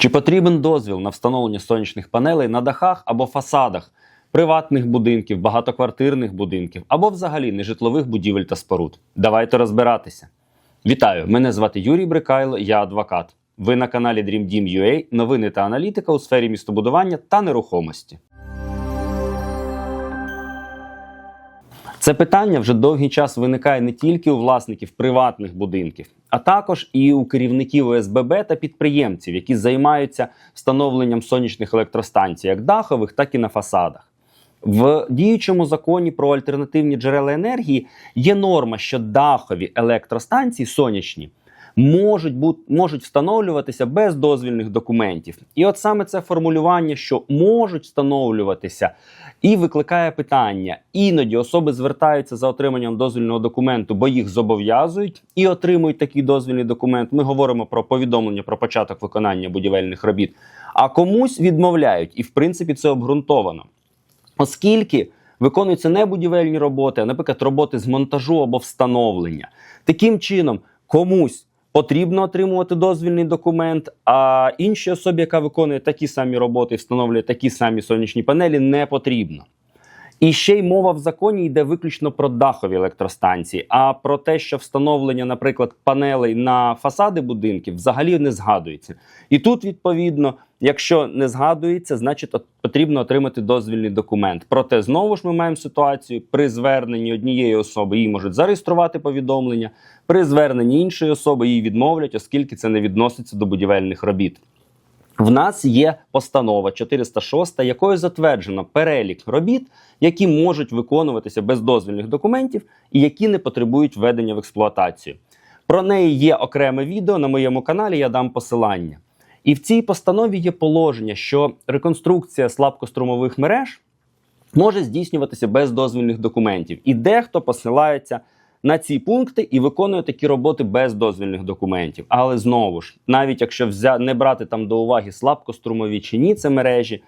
Чи потрібен дозвіл на встановлення сонячних панелей на дахах або фасадах приватних будинків, багатоквартирних будинків або взагалі нежитлових будівель та споруд? Давайте розбиратися. Вітаю! Мене звати Юрій Брикайло, я адвокат. Ви на каналі DreamDeam.ua, новини та аналітика у сфері містобудування та нерухомості. Це питання вже довгий час виникає не тільки у власників приватних будинків, а також і у керівників ОСББ та підприємців, які займаються встановленням сонячних електростанцій, як дахових, так і на фасадах. В діючому законі про альтернативні джерела енергії є норма, що дахові електростанції сонячні можуть бути можуть встановлюватися без дозвільних документів. І от саме це формулювання, що можуть встановлюватися, і викликає питання. Іноді особи звертаються за отриманням дозвільного документу, бо їх зобов'язують і отримують такий дозвільний документ. Ми говоримо про повідомлення про початок виконання будівельних робіт. А комусь відмовляють, і в принципі це обґрунтовано, оскільки. Виконуються не будівельні роботи, а, наприклад, роботи з монтажу або встановлення. Таким чином, комусь потрібно отримувати дозвільний документ, а іншій особі, яка виконує такі самі роботи встановлює такі самі сонячні панелі, не потрібно. І ще й мова в законі йде виключно про дахові електростанції. А про те, що встановлення, наприклад, панелей на фасади будинків взагалі не згадується. І тут, відповідно, якщо не згадується, значить от потрібно отримати дозвільний документ. Проте знову ж ми маємо ситуацію при зверненні однієї особи її можуть зареєструвати повідомлення, при зверненні іншої особи її відмовлять, оскільки це не відноситься до будівельних робіт. В нас є постанова 406, якою затверджено перелік робіт, які можуть виконуватися без дозвільних документів і які не потребують введення в експлуатацію. Про неї є окреме відео на моєму каналі. Я дам посилання. І в цій постанові є положення, що реконструкція слабкострумових мереж може здійснюватися без дозвільних документів, і дехто посилається на ці пункти і виконує такі роботи без дозвільних документів. Але знову ж, навіть якщо взя... не брати там до уваги слабкострумові чи ні, це мережі,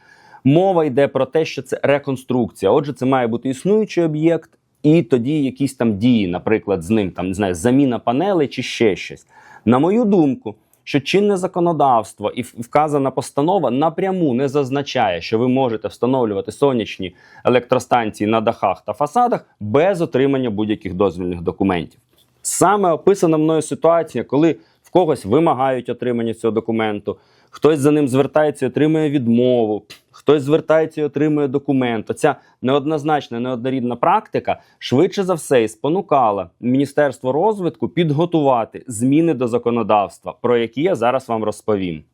мова йде про те, що це реконструкція. Отже, це має бути існуючий об'єкт, і тоді якісь там дії, наприклад, з ним там не знаю, заміна панелей чи ще щось. На мою думку. Що чинне законодавство і вказана постанова напряму не зазначає, що ви можете встановлювати сонячні електростанції на дахах та фасадах без отримання будь-яких дозвільних документів. Саме описана мною ситуація, коли когось вимагають отримання цього документу, хтось за ним звертається і отримує відмову, хтось звертається і отримує документ. Оця неоднозначна, неоднорідна практика швидше за все і спонукала Міністерство розвитку підготувати зміни до законодавства, про які я зараз вам розповім.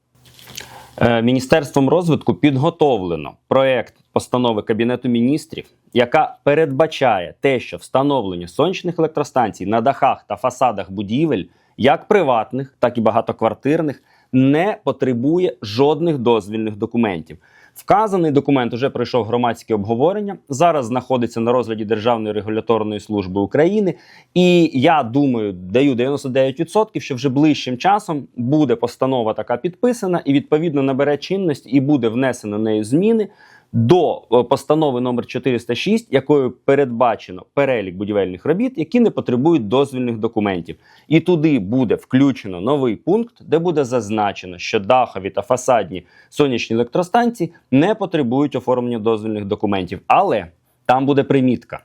Е, Міністерством розвитку підготовлено проект постанови Кабінету міністрів, яка передбачає те, що встановлення сонячних електростанцій на дахах та фасадах будівель, як приватних, так і багатоквартирних, не потребує жодних дозвільних документів. Вказаний документ вже пройшов громадське обговорення. Зараз знаходиться на розгляді Державної регуляторної служби України. І я думаю, даю 99%, що вже ближчим часом буде постанова така підписана, і відповідно набере чинність і буде внесено нею зміни до постанови номер 406, якою передбачено перелік будівельних робіт, які не потребують дозвільних документів. І туди буде включено новий пункт, де буде зазначено, що дахові та фасадні сонячні електростанції не потребують оформлення дозвільних документів. Але там буде примітка.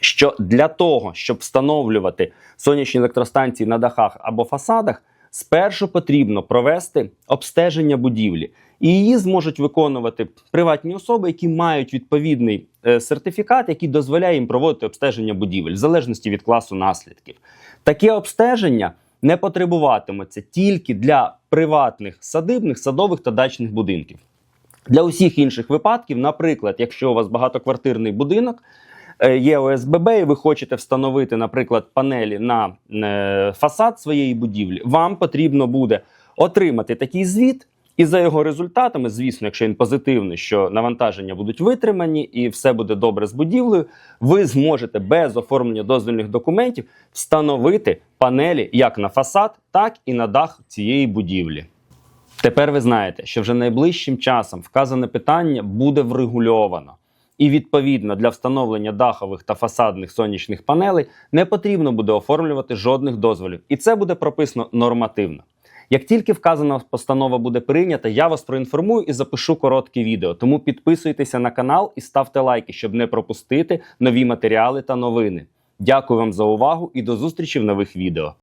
Що для того, щоб встановлювати сонячні електростанції на дахах або фасадах, спершу потрібно провести обстеження будівлі, і її зможуть виконувати приватні особи, які мають відповідний е, сертифікат, який дозволяє їм проводити обстеження будівель в залежності від класу наслідків. Таке обстеження не потребуватиметься тільки для приватних садибних, садових та дачних будинків. Для усіх інших випадків, наприклад, якщо у вас багатоквартирний будинок. Е, є ОСББ, і ви хочете встановити, наприклад, панелі на е, фасад своєї будівлі, вам потрібно буде отримати такий звіт, і за його результатами, звісно, якщо він позитивний, що навантаження будуть витримані і все буде добре з будівлею, ви зможете без оформлення дозвільних документів встановити панелі як на фасад, так і на дах цієї будівлі. Тепер ви знаєте, що вже найближчим часом вказане питання буде врегульовано. І відповідно для встановлення дахових та фасадних сонячних панелей не потрібно буде оформлювати жодних дозволів. І це буде прописано нормативно. Як тільки вказана постанова буде прийнята, я вас проінформую і запишу коротке відео. Тому підписуйтеся на канал і ставте лайки, щоб не пропустити нові матеріали та новини. Дякую вам за увагу і до зустрічі в нових відео.